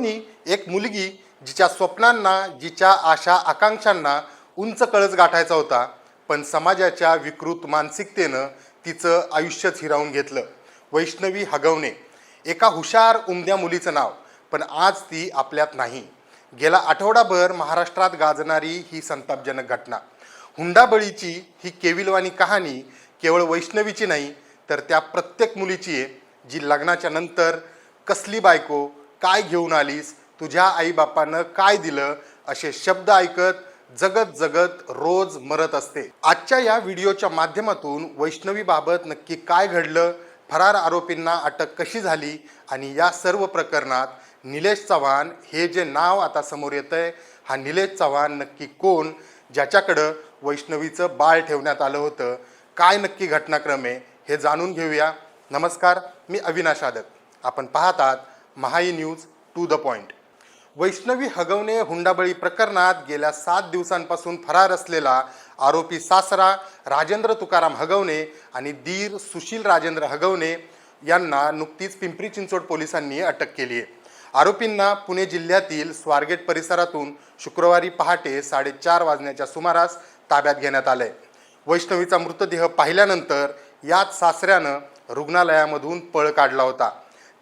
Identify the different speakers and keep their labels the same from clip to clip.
Speaker 1: तरुणी एक मुलगी जिच्या स्वप्नांना जिच्या आशा आकांक्षांना उंच कळस गाठायचा होता पण समाजाच्या विकृत मानसिकतेनं तिचं आयुष्यच हिरावून घेतलं. वैष्णवी हगवणे. एका हुशार उमद्या मुलीचं नाव पण आज ती आपल्यात नाही. गेला आठवडाभर महाराष्ट्रात गाजणारी ही संतापजनक घटना. हुंडाबळीची ही केविलवाणी कहाणी केवळ वैष्णवीची नाही तर त्या प्रत्येक मुलीची आहे जी लग्नाच्या नंतर कसली बायको काय घेऊन आलीस? तुझ्या आईबापानं काय दिलं? असे शब्द ऐकत जगत जगत रोज मरत असते. आजच्या या व्हिडिओच्या माध्यमातून वैष्णवीबाबत नक्की काय घडलं? फरार आरोपींना अटक कशी झाली? आणि या सर्व प्रकरणात निलेश चव्हाण हे जे नाव आता समोर येत आहे हा निलेश चव्हाण नक्की कोण? ज्याच्याकडं वैष्णवीचं बाळ ठेवण्यात आलं होतं. काय नक्की घटनाक्रम आहे? हे जाणून घेऊया. नमस्कार मी अविनाश आदक. आपण पाहतात Mahai news to the point. Vaishnavi Hagawane हुंडाबळी प्रकरणात गेल्या सात दिवसांपासून फरार असलेला आरोपी सासरा राजेंद्र तुकाराम हगवणे आणि दीर सुशील राजेंद्र हगवणे यांना नुकतीच पिंपरी चिंचवड पोलिसांनी अटक केली आहे. आरोपींना पुणे जिल्ह्यातील स्वारगेट परिसरातून शुक्रवारी पहाटे साडेचार वाजण्याच्या सुमारास ताब्यात घेण्यात आलंय. वैष्णवीचा मृतदेह पाहिल्यानंतर याच सासऱ्यानं रुग्णालयामधून पळ काढला होता.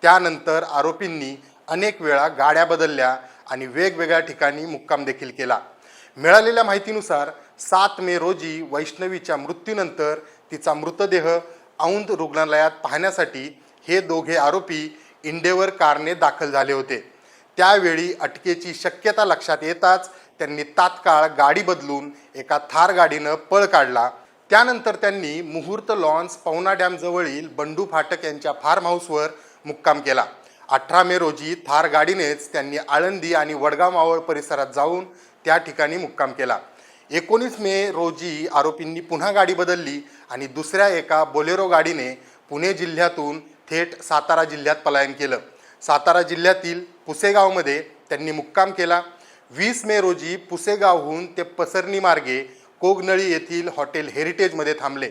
Speaker 1: त्यानंतर आरोपींनी अनेक वेळा गाड्या बदलल्या आणि वेगवेगळ्या ठिकाणी मुक्काम देखील केला. मिळालेल्या माहितीनुसार सात मे रोजी वैष्णवीच्या मृत्यूनंतर तिचा मृतदेह औंध रुग्णालयात पाहण्यासाठी हे दोघे आरोपी इंडेवर कारने दाखल झाले होते. त्यावेळी अटकेची शक्यता लक्षात येताच त्यांनी तात्काळ गाडी बदलून एका थार गाडीनं पळ काढला. त्यानंतर त्यांनी मुहूर्त लॉन्स पवना डॅमजवळील बंडू फाटक यांच्या फार्म हाऊसवर मुक्काम केला. अठरा मे रोजी थार गाडीनेच त्यांनी आळंदी आणि वडगाव मावळ परिसरात जाऊन त्या ठिकाणी मुक्काम केला. एकोणीस मे रोजी आरोपींनी पुन्हा गाडी बदलली आणि दुसऱ्या एका बोलेरो गाडीने पुणे जिल्ह्यातून थेट सातारा जिल्ह्यात पलायन केलं. सातारा जिल्ह्यातील पुसेगावमध्ये त्यांनी मुक्काम केला. वीस मे रोजी पुसेगावहून ते पसरणी मार्गे कोगनळी येथील हॉटेल हेरिटेजमध्ये थांबले.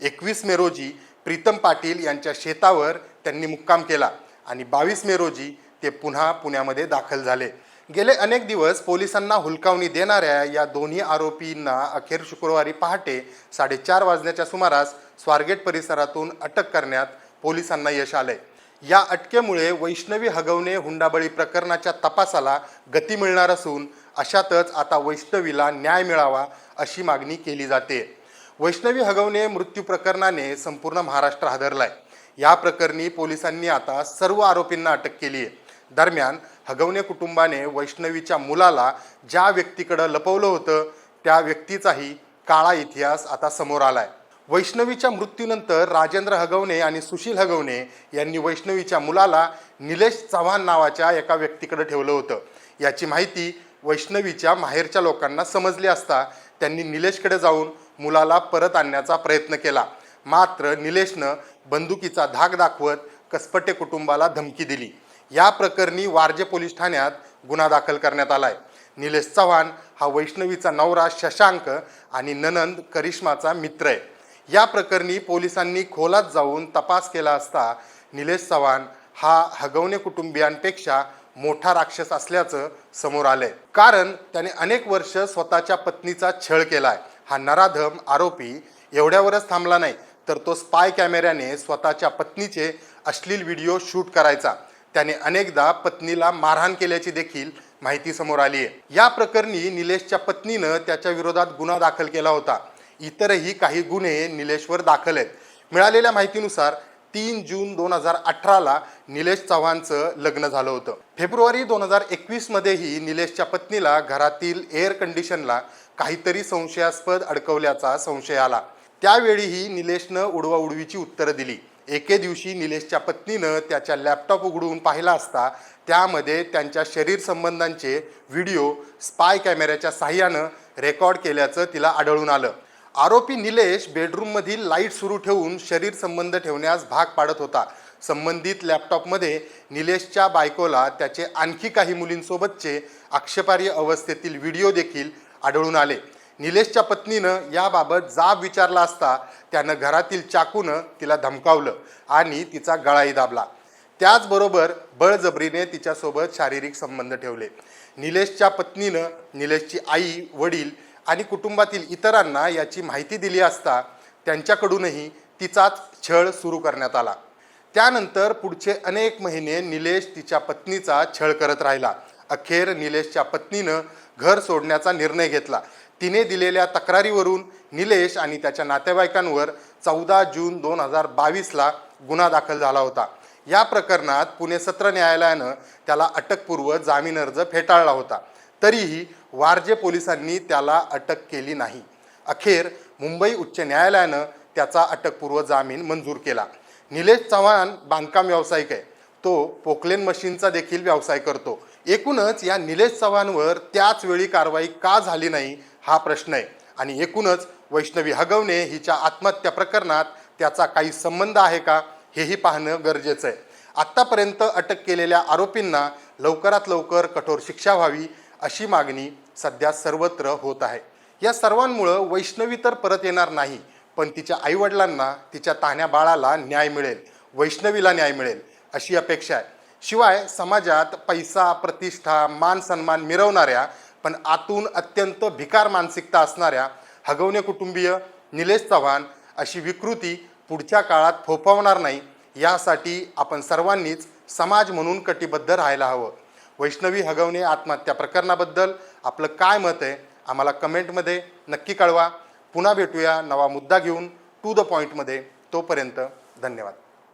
Speaker 1: एकवीस मे रोजी प्रीतम पाटील यांच्या शेतावर त्यांनी मुक्काम केला आणि बावीस मे रोजी ते पुन्हा पुण्यामध्ये दाखल झाले. गेले अनेक दिवस पोलिसांना हुलकावणी देणाऱ्या या दोन्ही आरोपींना अखेर शुक्रवारी पहाटे साडेचार वाजण्याच्या सुमारास स्वारगेट परिसरातून अटक करण्यात पोलिसांना यश आले. या अटकेमुळे वैष्णवी हगवणे हुंडाबळी प्रकरणाच्या तपासाला गती मिळणार असून अशातच आता वैष्णवीला न्याय मिळावा अशी मागणी केली जाते. वैष्णवी हगवणे मृत्यू प्रकरणाने संपूर्ण महाराष्ट्र हादरलाय. या प्रकरणी पोलिसांनी आता सर्व आरोपींना अटक केली आहे दरम्यान हगवणे कुटुंबाने वैष्णवीच्या मुलाला ज्या व्यक्तीकडं लपवलं होतं त्या व्यक्तीचाही काळा इतिहास आता समोर आलाय. वैष्णवीच्या मृत्यूनंतर राजेंद्र हगवणे आणि सुशील हगवणे यांनी वैष्णवीच्या मुलाला निलेश चव्हाण नावाच्या एका व्यक्तीकडे ठेवलं होतं. याची माहिती वैष्णवीच्या माहेरच्या लोकांना समजली असता त्यांनी निलेशकडे जाऊन मुलाला परत आणण्याचा प्रयत्न केला. मात्र निलेशनं बंदुकीचा धाक दाखवत कसपटे कुटुंबाला धमकी दिली. या प्रकरणी वारजे पोलीस ठाण्यात गुन्हा दाखल करण्यात आलाय. निलेश चव्हाण हा वैष्णवीचा नवरा शशांक आणि ननंद करिश्माचा मित्र आहे. या प्रकरणी पोलिसांनी खोलात जाऊन तपास केला असता निलेश चव्हाण हा हगवणे कुटुंबियांपेक्षा मोठा राक्षस असल्याचं समोर आलंय. कारण त्याने अनेक वर्ष स्वतःच्या पत्नीचा छळ केला आहे हा नराधम आरोपी एवढ्यावरच थांबला नाही तर तो स्पाय कॅमेऱ्याने स्वतःच्या पत्नीचे अश्लील व्हिडिओ शूट करायचा. त्याने अनेकदा पत्नीला मारहाण केल्याची देखील माहिती समोर आली आहे. या प्रकरणी निलेशच्या पत्नीनं त्याच्या विरोधात गुन्हा दाखल केला होता. इतरही काही गुन्हे निलेशवर दाखल आहेत. मिळालेल्या माहितीनुसार तीन जून दोन हजार अठराला निलेश चव्हाणचं लग्न झालं होतं. फेब्रुवारी दोन हजार एकवीसमध्येही निलेशच्या पत्नीला घरातील एअर कंडिशनला काहीतरी संशयास्पद अडकवल्याचा संशय आला. त्यावेळीही निलेशनं उडवाउडवीची उत्तरं दिली. एके दिवशी निलेशच्या पत्नीनं त्याच्या लॅपटॉप उघडून पाहिला असता त्यामध्ये त्यांच्या शरीर संबंधांचे व्हिडिओ स्पाय कॅमेऱ्याच्या साह्यानं रेकॉर्ड केल्याचं तिला आढळून आलं. आरोपी निलेश बेडरूममधील लाइट सुरू ठेवून शरीर संबंध ठेवण्यास भाग पाडत होता. संबंधित लॅपटॉपमध्ये निलेशच्या बायकोला त्याचे आणखी काही मुलींसोबतचे आक्षेपार्ह अवस्थेतील व्हिडिओ देखील आढळून आले. निलेशच्या पत्नीनं याबाबत जाब विचारला असता त्यानं घरातील चाकूनं तिला धमकावलं आणि तिचा गळाही दाबला. त्याचबरोबर बळजबरीने तिच्यासोबत शारीरिक संबंध ठेवले. निलेशच्या पत्नीनं निलेशची आई वडील आणि कुटुंबातील इतरांना याची माहिती दिली असता त्यांच्याकडूनही तिचाच छळ सुरू करण्यात आला. त्यानंतर पुढचे अनेक महिने निलेश तिच्या पत्नीचा छळ करत राहिला. अखेर निलेशच्या पत्नीनं घर सोडण्याचा निर्णय घेतला. तिने दिलेल्या तक्रारीवरून निलेश आणि त्याच्या नातेवाईकांवर चौदा जून दोन हजार बावीसला गुन्हा दाखल झाला होता. या प्रकरणात पुणे सत्र न्यायालयानं त्याला अटकपूर्व जामीन अर्ज फेटाळला होता. तरीही वारजे पोलिसांनी त्याला अटक केली नाही. अखेर मुंबई उच्च न्यायालयानं त्याचा अटकपूर्व जामीन मंजूर केला. निलेश चव्हाण बांधकाम व्यावसायिक आहे. तो पोकलेन मशीनचा देखील व्यवसाय करतो. एकूणच या निलेश चव्हाणवर त्याच वेळी कारवाई का झाली नाही हा प्रश्न आहे. आणि एकूणच वैष्णवी हगवणे हिच्या आत्महत्या प्रकरणात त्याचा काही संबंध आहे का हेही पाहणं गरजेचं आहे. आत्तापर्यंत अटक केलेल्या आरोपींना लवकरात लवकर कठोर शिक्षा व्हावी अशी मागणी सध्या सर्वत्र होत आहे. या सर्वांमुळं वैष्णवी तर परत येणार नाही पण तिच्या आईवडिलांना तिच्या तान्या बाळाला न्याय मिळेल वैष्णवीला न्याय मिळेल अशी अपेक्षा आहे. शिवाय समाजात पैसा प्रतिष्ठा मान सन्मान मिरवणाऱ्या पण आतून अत्यंत भिकार मानसिकता असणाऱ्या हगवणे कुटुंबीय निलेश चव्हाण अशी विकृती पुढच्या काळात फोफावणार नाही यासाठी आपण सर्वांनीच समाज म्हणून कटिबद्ध राहायला हवं. वैष्णवी हगवणे आत्महत्या प्रकरणाबद्दल आपलं काय मत आहे आम्हाला कमेंटमध्ये नक्की कळवा. पुन्हा भेटूया नवा मुद्दा घेऊन टू द पॉईंटमध्ये तोपर्यंत धन्यवाद.